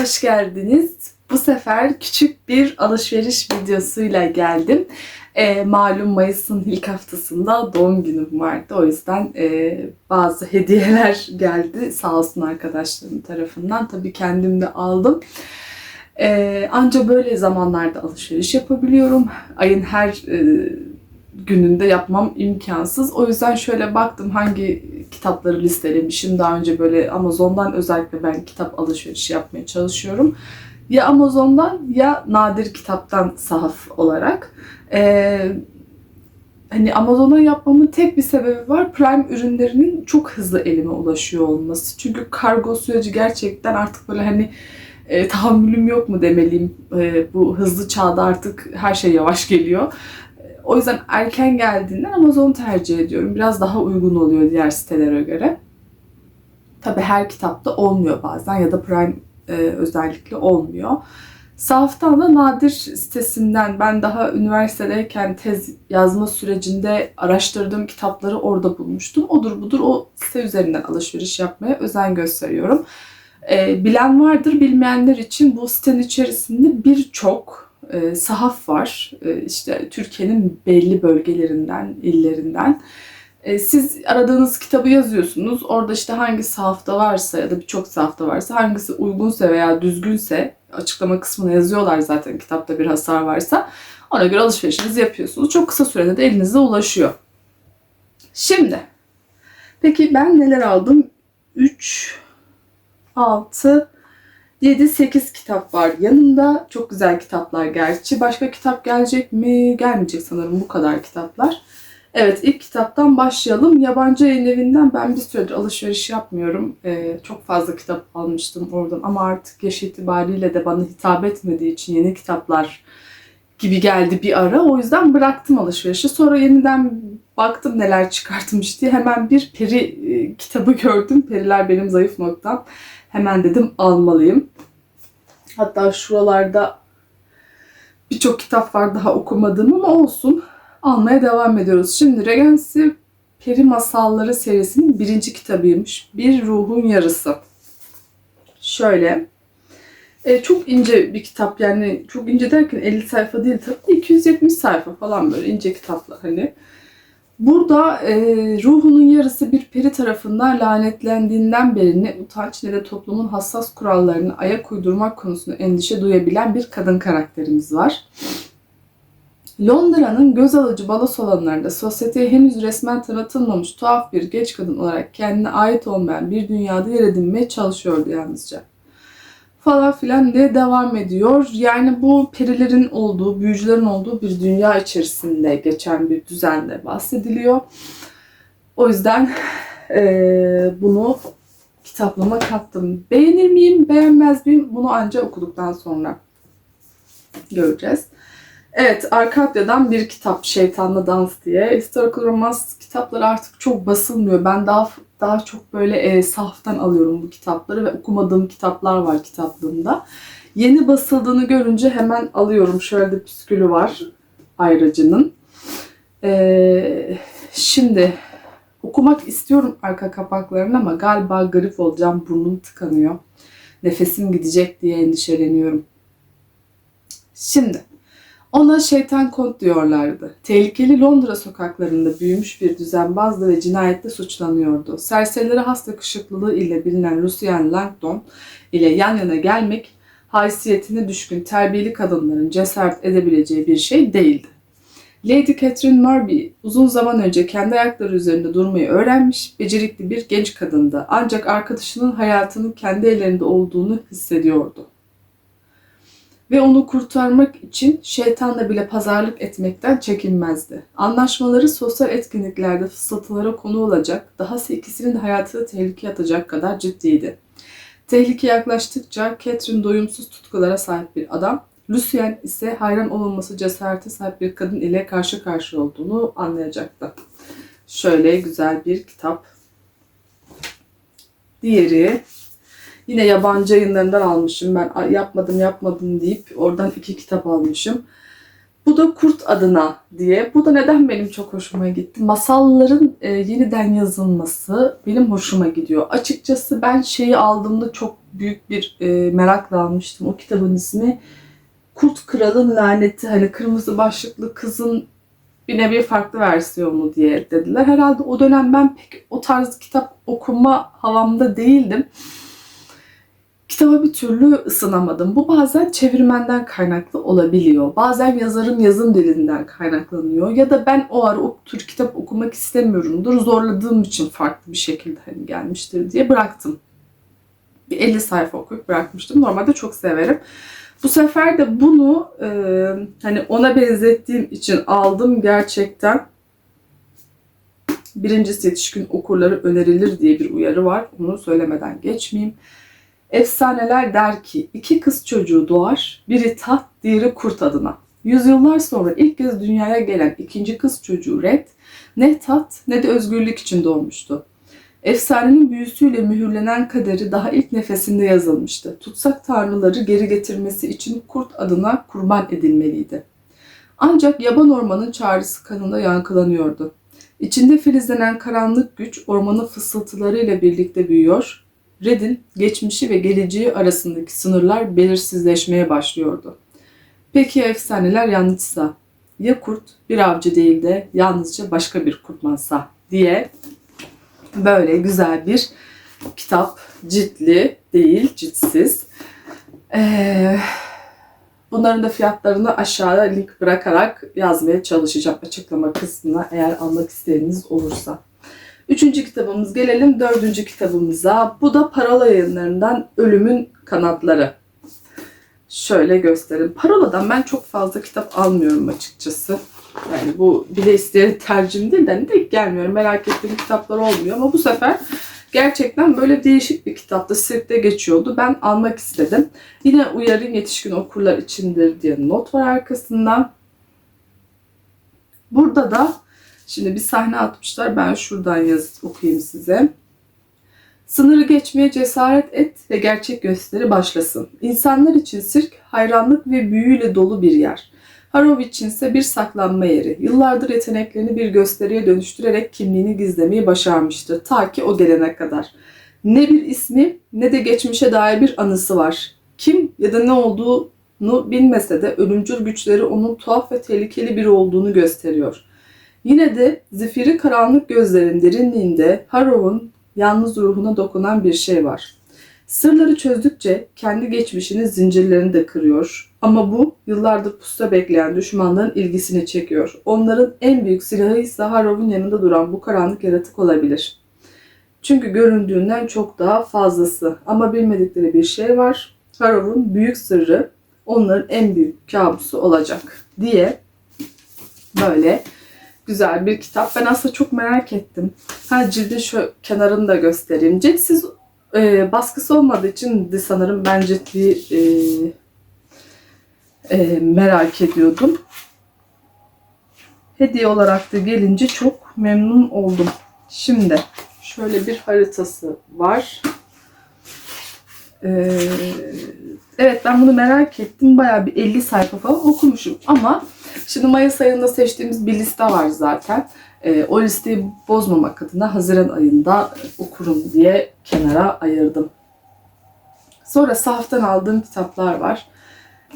Hoş geldiniz. Bu sefer küçük bir alışveriş videosuyla geldim. Ee, malum Mayıs'ın ilk haftasında doğum günüm vardı. O yüzden e, bazı hediyeler geldi sağ olsun arkadaşlarım tarafından. Tabii kendim de aldım. Ee, anca böyle zamanlarda alışveriş yapabiliyorum. Ayın her e, gününde yapmam imkansız. O yüzden şöyle baktım hangi kitapları listelemişim. Daha önce böyle Amazon'dan özellikle ben kitap alışverişi yapmaya çalışıyorum. Ya Amazon'dan ya nadir kitaptan sahaf olarak. Ee, hani Amazon'a yapmamın tek bir sebebi var. Prime ürünlerinin çok hızlı elime ulaşıyor olması. Çünkü kargo süreci gerçekten artık böyle hani e, tahammülüm yok mu demeliyim. E, bu hızlı çağda artık her şey yavaş geliyor. O yüzden erken geldiğinden Amazon tercih ediyorum. Biraz daha uygun oluyor diğer sitelere göre. Tabi her kitapta olmuyor bazen ya da Prime e, özellikle olmuyor. Sahaftan da Nadir sitesinden ben daha üniversitedeyken tez yazma sürecinde araştırdığım kitapları orada bulmuştum. Odur budur o site üzerinden alışveriş yapmaya özen gösteriyorum. E, bilen vardır, bilmeyenler için bu sitenin içerisinde birçok e, sahaf var. E, işte Türkiye'nin belli bölgelerinden, illerinden. E, siz aradığınız kitabı yazıyorsunuz. Orada işte hangi sahafta varsa ya da birçok sahafta varsa hangisi uygunsa veya düzgünse açıklama kısmına yazıyorlar zaten kitapta bir hasar varsa. Ona göre alışverişinizi yapıyorsunuz. Çok kısa sürede de elinize ulaşıyor. Şimdi peki ben neler aldım? 3 6 7-8 kitap var yanımda. Çok güzel kitaplar gerçi. Başka kitap gelecek mi? Gelmeyecek sanırım bu kadar kitaplar. Evet ilk kitaptan başlayalım. Yabancı yayın evinden ben bir süredir alışveriş yapmıyorum. Ee, çok fazla kitap almıştım oradan ama artık yaş itibariyle de bana hitap etmediği için yeni kitaplar gibi geldi bir ara. O yüzden bıraktım alışverişi. Sonra yeniden baktım neler çıkartmış diye hemen bir peri e, kitabı gördüm. Periler benim zayıf noktam. Hemen dedim almalıyım. Hatta şuralarda birçok kitap var daha okumadığım ama olsun. Almaya devam ediyoruz. Şimdi Regency Peri Masalları serisinin birinci kitabıymış. Bir Ruhun Yarısı. Şöyle. E, çok ince bir kitap yani çok ince derken 50 sayfa değil tabii 270 sayfa falan böyle ince kitaplar hani. Burada e, ruhunun yarısı bir peri tarafından lanetlendiğinden beri ne utanç ne de toplumun hassas kurallarını ayak uydurmak konusunda endişe duyabilen bir kadın karakterimiz var. Londra'nın göz alıcı balo salonlarında sosyeteye henüz resmen tanıtılmamış tuhaf bir genç kadın olarak kendine ait olmayan bir dünyada yer edinmeye çalışıyordu yalnızca falan filan diye devam ediyor. Yani bu perilerin olduğu, büyücülerin olduğu bir dünya içerisinde geçen bir düzenle bahsediliyor. O yüzden e, bunu kitaplama kattım. Beğenir miyim, beğenmez miyim? Bunu ancak okuduktan sonra göreceğiz. Evet, Arkadya'dan bir kitap Şeytanla Dans diye. Historical romans kitapları artık çok basılmıyor. Ben daha daha çok böyle e, sahaftan alıyorum bu kitapları ve okumadığım kitaplar var kitaplığımda. Yeni basıldığını görünce hemen alıyorum. Şöyle de püskülü var ayracının. Ee, şimdi okumak istiyorum arka kapaklarını ama galiba grip olacağım. Burnum tıkanıyor. Nefesim gidecek diye endişeleniyorum. Şimdi ona şeytan kont diyorlardı. Tehlikeli Londra sokaklarında büyümüş bir düzenbazdı ve cinayette suçlanıyordu. Serserilere hasta kışıklılığı ile bilinen Lucien Langdon ile yan yana gelmek haysiyetine düşkün terbiyeli kadınların cesaret edebileceği bir şey değildi. Lady Catherine Marby uzun zaman önce kendi ayakları üzerinde durmayı öğrenmiş, becerikli bir genç kadındı. Ancak arkadaşının hayatının kendi ellerinde olduğunu hissediyordu ve onu kurtarmak için şeytanla bile pazarlık etmekten çekinmezdi. Anlaşmaları sosyal etkinliklerde fısıltılara konu olacak, dahası ikisinin de hayatını tehlikeye atacak kadar ciddiydi. Tehlike yaklaştıkça Catherine doyumsuz tutkulara sahip bir adam, Lucien ise hayran olunması cesarete sahip bir kadın ile karşı karşı olduğunu anlayacaktı. Şöyle güzel bir kitap. Diğeri Yine yabancı yayınlarından almışım. Ben yapmadım yapmadım deyip oradan iki kitap almışım. Bu da Kurt adına diye. Bu da neden benim çok hoşuma gitti? Masalların e, yeniden yazılması benim hoşuma gidiyor. Açıkçası ben şeyi aldığımda çok büyük bir e, merakla almıştım. O kitabın ismi Kurt Kral'ın Laneti. Hani kırmızı başlıklı kızın bir nevi farklı versiyonu diye dediler. Herhalde o dönem ben pek o tarz kitap okuma havamda değildim. Kitaba bir türlü ısınamadım. Bu bazen çevirmenden kaynaklı olabiliyor. Bazen yazarın yazım dilinden kaynaklanıyor. Ya da ben o ara o tür kitap okumak istemiyorumdur. Zorladığım için farklı bir şekilde hani gelmiştir diye bıraktım. Bir 50 sayfa okuyup bırakmıştım. Normalde çok severim. Bu sefer de bunu e, hani ona benzettiğim için aldım gerçekten. Birincisi yetişkin okurları önerilir diye bir uyarı var. Onu söylemeden geçmeyeyim. Efsaneler der ki iki kız çocuğu doğar, biri tat, diğeri kurt adına. Yüzyıllar sonra ilk kez dünyaya gelen ikinci kız çocuğu Red, ne tat ne de özgürlük için doğmuştu. Efsanenin büyüsüyle mühürlenen kaderi daha ilk nefesinde yazılmıştı. Tutsak tanrıları geri getirmesi için kurt adına kurban edilmeliydi. Ancak yaban ormanın çağrısı kanında yankılanıyordu. İçinde filizlenen karanlık güç ormanın fısıltılarıyla birlikte büyüyor, Red'in geçmişi ve geleceği arasındaki sınırlar belirsizleşmeye başlıyordu. Peki efsaneler yanlışsa? Ya kurt bir avcı değil de yalnızca başka bir kurtmansa diye böyle güzel bir kitap. Ciltli değil, ciltsiz. Ee, bunların da fiyatlarını aşağıya link bırakarak yazmaya çalışacağım açıklama kısmına eğer almak isteğiniz olursa. Üçüncü kitabımız gelelim dördüncü kitabımıza. Bu da Parola yayınlarından Ölümün Kanatları. Şöyle göstereyim. Parola'dan ben çok fazla kitap almıyorum açıkçası. Yani bu bile isteyerek tercihim değil de hani denk gelmiyorum. Merak ettiğim kitaplar olmuyor ama bu sefer gerçekten böyle değişik bir kitapta sirkte geçiyordu. Ben almak istedim. Yine uyarın yetişkin okurlar içindir diye not var arkasından. Burada da Şimdi bir sahne atmışlar. Ben şuradan yaz okuyayım size. Sınırı geçmeye cesaret et ve gerçek gösteri başlasın. İnsanlar için sirk hayranlık ve büyüyle dolu bir yer. Harov için ise bir saklanma yeri. Yıllardır yeteneklerini bir gösteriye dönüştürerek kimliğini gizlemeyi başarmıştı. Ta ki o gelene kadar. Ne bir ismi ne de geçmişe dair bir anısı var. Kim ya da ne olduğunu bilmese de ölümcül güçleri onun tuhaf ve tehlikeli biri olduğunu gösteriyor. Yine de zifiri karanlık gözlerin derinliğinde Harrow'un yalnız ruhuna dokunan bir şey var. Sırları çözdükçe kendi geçmişinin zincirlerini de kırıyor. Ama bu yıllardır pusta bekleyen düşmanların ilgisini çekiyor. Onların en büyük silahı ise Harrow'un yanında duran bu karanlık yaratık olabilir. Çünkü göründüğünden çok daha fazlası. Ama bilmedikleri bir şey var. Harrow'un büyük sırrı onların en büyük kabusu olacak diye böyle güzel bir kitap. Ben aslında çok merak ettim. Ha cildin şu kenarını da göstereyim. Ciltsiz e, baskısı olmadığı için de sanırım ben ciltli e, e, merak ediyordum. Hediye olarak da gelince çok memnun oldum. Şimdi şöyle bir haritası var. Ee, evet ben bunu merak ettim. Bayağı bir 50 sayfa falan okumuşum ama Şimdi Mayıs ayında seçtiğimiz bir liste var zaten. E, o listeyi bozmamak adına Haziran ayında okurum diye kenara ayırdım. Sonra sahaftan aldığım kitaplar var.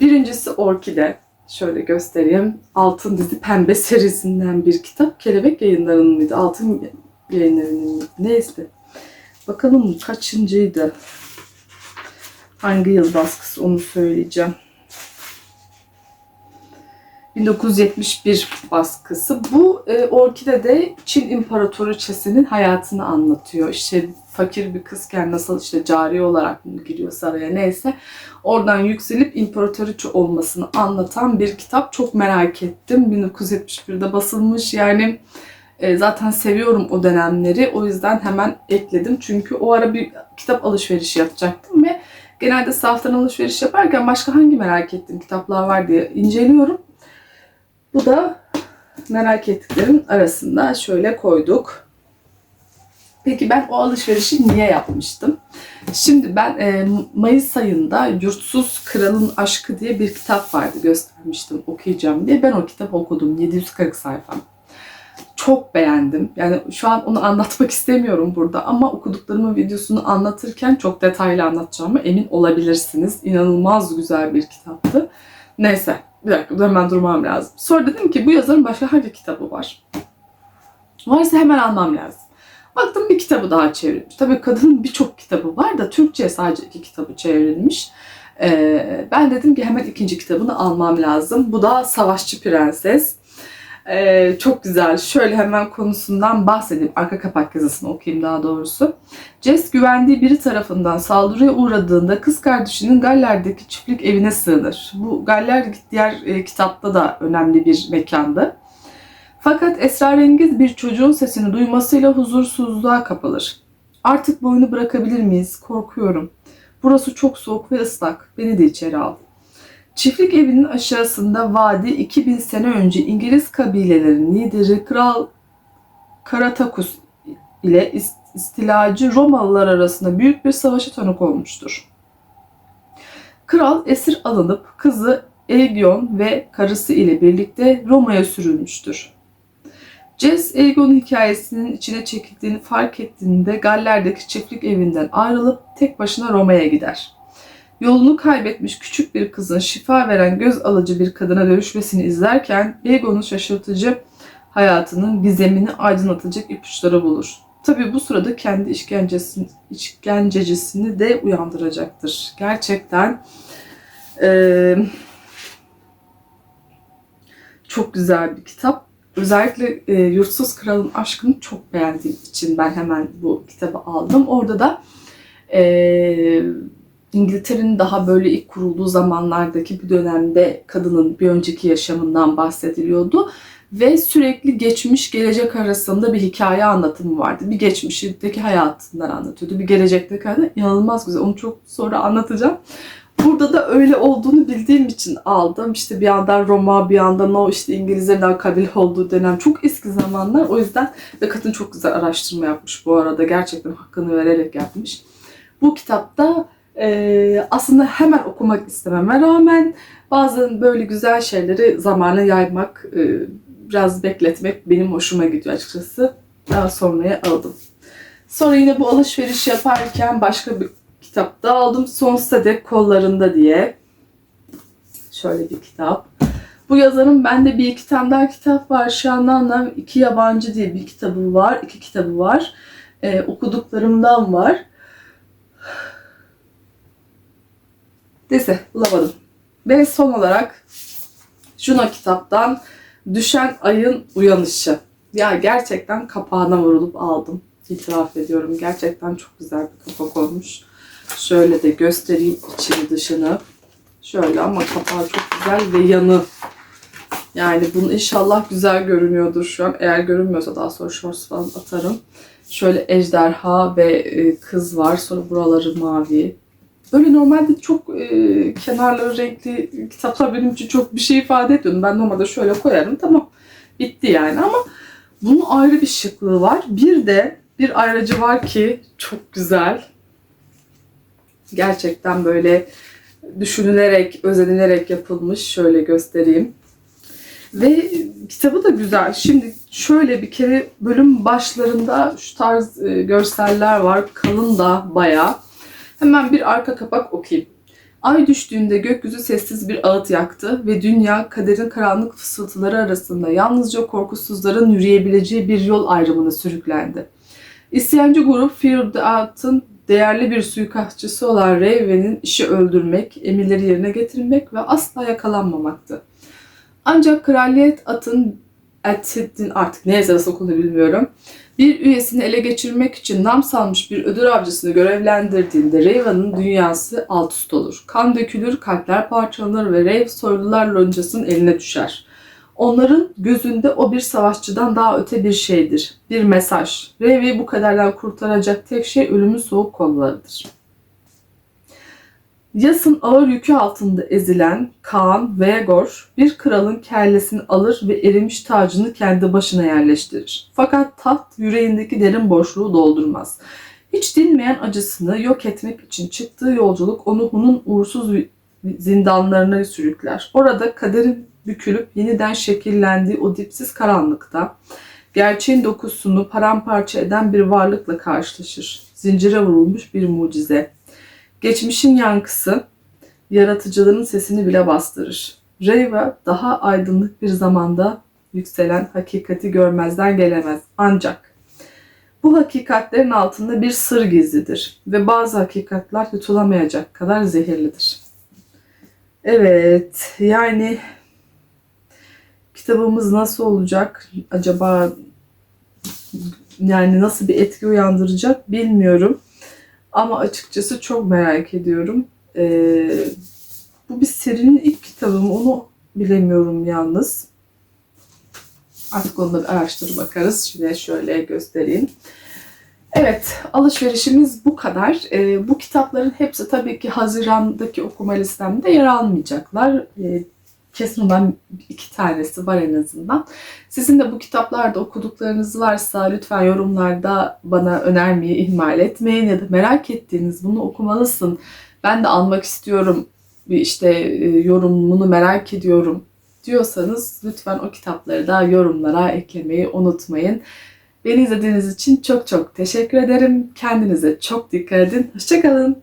Birincisi Orkide. Şöyle göstereyim. Altın Dizi Pembe serisinden bir kitap. Kelebek yayınlarının mıydı? Altın yayınlarının? Neyse. Bakalım kaçıncıydı? Hangi yıl baskısı onu söyleyeceğim. 1971 baskısı. Bu e, Orkide de Çin İmparatoriçesinin hayatını anlatıyor. İşte fakir bir kızken nasıl işte cari olarak mı giriyor saraya neyse. Oradan yükselip imparatoriçe olmasını anlatan bir kitap. Çok merak ettim. 1971'de basılmış. Yani e, zaten seviyorum o dönemleri. O yüzden hemen ekledim. Çünkü o ara bir kitap alışverişi yapacaktım ve genelde saftan alışveriş yaparken başka hangi merak ettiğim kitaplar var diye inceliyorum. Bu da merak ettiklerim arasında şöyle koyduk. Peki ben o alışverişi niye yapmıştım? Şimdi ben e, Mayıs ayında Yurtsuz Kralın Aşkı diye bir kitap vardı göstermiştim okuyacağım diye. Ben o kitabı okudum 740 sayfa. Çok beğendim. Yani şu an onu anlatmak istemiyorum burada ama okuduklarımın videosunu anlatırken çok detaylı anlatacağımı emin olabilirsiniz. İnanılmaz güzel bir kitaptı. Neyse bir dakika hemen durmam lazım. Sonra dedim ki bu yazarın başka hangi kitabı var? Varsa hemen almam lazım. Baktım bir kitabı daha çevrilmiş. Tabii kadının birçok kitabı var da Türkçe'ye sadece iki kitabı çevrilmiş. Ee, ben dedim ki hemen ikinci kitabını almam lazım. Bu da Savaşçı Prenses. Ee, çok güzel. Şöyle hemen konusundan bahsedeyim. Arka kapak yazısını okuyayım daha doğrusu. Jess güvendiği biri tarafından saldırıya uğradığında kız kardeşinin Galler'deki çiftlik evine sığınır. Bu Galler diğer e, kitapta da önemli bir mekandı. Fakat esrarengiz bir çocuğun sesini duymasıyla huzursuzluğa kapılır. Artık bu bırakabilir miyiz? Korkuyorum. Burası çok soğuk ve ıslak. Beni de içeri al. Çiftlik evinin aşağısında vadi 2000 sene önce İngiliz kabilelerinin lideri Kral Karatakus ile istilacı Romalılar arasında büyük bir savaşa tanık olmuştur. Kral esir alınıp kızı Aegon ve karısı ile birlikte Roma'ya sürülmüştür. Jess Aegon'un hikayesinin içine çekildiğini fark ettiğinde Galler'deki çiftlik evinden ayrılıp tek başına Roma'ya gider. Yolunu kaybetmiş küçük bir kızın şifa veren göz alıcı bir kadına dönüşmesini izlerken Aegon'un şaşırtıcı hayatının gizemini aydınlatacak ipuçları bulur. Tabi bu sırada kendi işkencesini, işkencecisini de uyandıracaktır. Gerçekten e, çok güzel bir kitap. Özellikle e, Yurtsuz Kralın Aşkını çok beğendiğim için ben hemen bu kitabı aldım. Orada da e, İngiltere'nin daha böyle ilk kurulduğu zamanlardaki bir dönemde kadının bir önceki yaşamından bahsediliyordu. Ve sürekli geçmiş gelecek arasında bir hikaye anlatımı vardı. Bir geçmişteki hayatından anlatıyordu. Bir gelecekteki hayatından inanılmaz güzel. Onu çok sonra anlatacağım. Burada da öyle olduğunu bildiğim için aldım. İşte bir yandan Roma, bir yandan o işte İngilizlerin kabile olduğu dönem. Çok eski zamanlar. O yüzden ve kadın çok güzel araştırma yapmış bu arada. Gerçekten hakkını vererek yapmış. Bu kitapta e, aslında hemen okumak istememe rağmen bazen böyle güzel şeyleri zamana yaymak, e, biraz bekletmek benim hoşuma gidiyor açıkçası. Daha sonraya aldım. Sonra yine bu alışveriş yaparken başka bir kitap da aldım. Sonsuza dek kollarında diye. Şöyle bir kitap. Bu yazarın bende bir iki tane daha kitap var. Şanlan'la iki yabancı diye bir kitabı var. iki kitabı var. Ee, okuduklarımdan var. Neyse bulamadım. Ve son olarak Juno kitaptan Düşen Ayın Uyanışı. Ya gerçekten kapağına vurulup aldım. İtiraf ediyorum. Gerçekten çok güzel bir kapak olmuş. Şöyle de göstereyim içini dışını. Şöyle ama kapağı çok güzel ve yanı. Yani bunu inşallah güzel görünüyordur şu an. Eğer görünmüyorsa daha sonra shorts falan atarım. Şöyle ejderha ve e, kız var. Sonra buraları mavi. Böyle normalde çok e, kenarları renkli kitaplar benim için çok bir şey ifade etmiyordu. Ben normalde şöyle koyarım tamam bitti yani ama bunun ayrı bir şıklığı var. Bir de bir ayrıcı var ki çok güzel gerçekten böyle düşünülerek, özenilerek yapılmış. Şöyle göstereyim. Ve kitabı da güzel. Şimdi şöyle bir kere bölüm başlarında şu tarz e, görseller var. Kalın da bayağı. Hemen bir arka kapak okuyayım. Ay düştüğünde gökyüzü sessiz bir ağıt yaktı ve dünya kaderin karanlık fısıltıları arasında yalnızca korkusuzların yürüyebileceği bir yol ayrımına sürüklendi. İsyancı grup Fear the Out'ın değerli bir suikastçısı olan Raven'in işi öldürmek, emirleri yerine getirmek ve asla yakalanmamaktı. Ancak kraliyet atın Ethiddin artık ne yazarası okulunu bilmiyorum. Bir üyesini ele geçirmek için nam salmış bir ödül avcısını görevlendirdiğinde Raven'ın dünyası alt üst olur. Kan dökülür, kalpler parçalanır ve Rave soylular loncasının eline düşer. Onların gözünde o bir savaşçıdan daha öte bir şeydir. Bir mesaj. Revi bu kaderden kurtaracak tek şey ölümün soğuk kollarıdır. Yasın ağır yükü altında ezilen Kaan Vegor bir kralın kellesini alır ve erimiş tacını kendi başına yerleştirir. Fakat taht yüreğindeki derin boşluğu doldurmaz. Hiç dinmeyen acısını yok etmek için çıktığı yolculuk onu Hun'un uğursuz zindanlarına sürükler. Orada kaderin bükülüp yeniden şekillendiği o dipsiz karanlıkta Gerçeğin dokusunu paramparça eden bir varlıkla karşılaşır. Zincire vurulmuş bir mucize. Geçmişin yankısı, yaratıcılığın sesini bile bastırır. Reyva daha aydınlık bir zamanda yükselen hakikati görmezden gelemez. Ancak bu hakikatlerin altında bir sır gizlidir ve bazı hakikatler yutulamayacak kadar zehirlidir. Evet, yani kitabımız nasıl olacak acaba yani nasıl bir etki uyandıracak bilmiyorum. Ama açıkçası çok merak ediyorum. Ee, bu bir serinin ilk kitabı mı onu bilemiyorum yalnız. Artık bir araştırıp bakarız. Şimdi şöyle göstereyim. Evet, alışverişimiz bu kadar. Ee, bu kitapların hepsi tabii ki Haziran'daki okuma listemde yer almayacaklar. Ee, kesin olan iki tanesi var en azından. Sizin de bu kitaplarda okuduklarınız varsa lütfen yorumlarda bana önermeyi ihmal etmeyin ya da merak ettiğiniz bunu okumalısın. Ben de almak istiyorum. İşte e, yorumunu merak ediyorum diyorsanız lütfen o kitapları da yorumlara eklemeyi unutmayın. Beni izlediğiniz için çok çok teşekkür ederim. Kendinize çok dikkat edin. Hoşçakalın.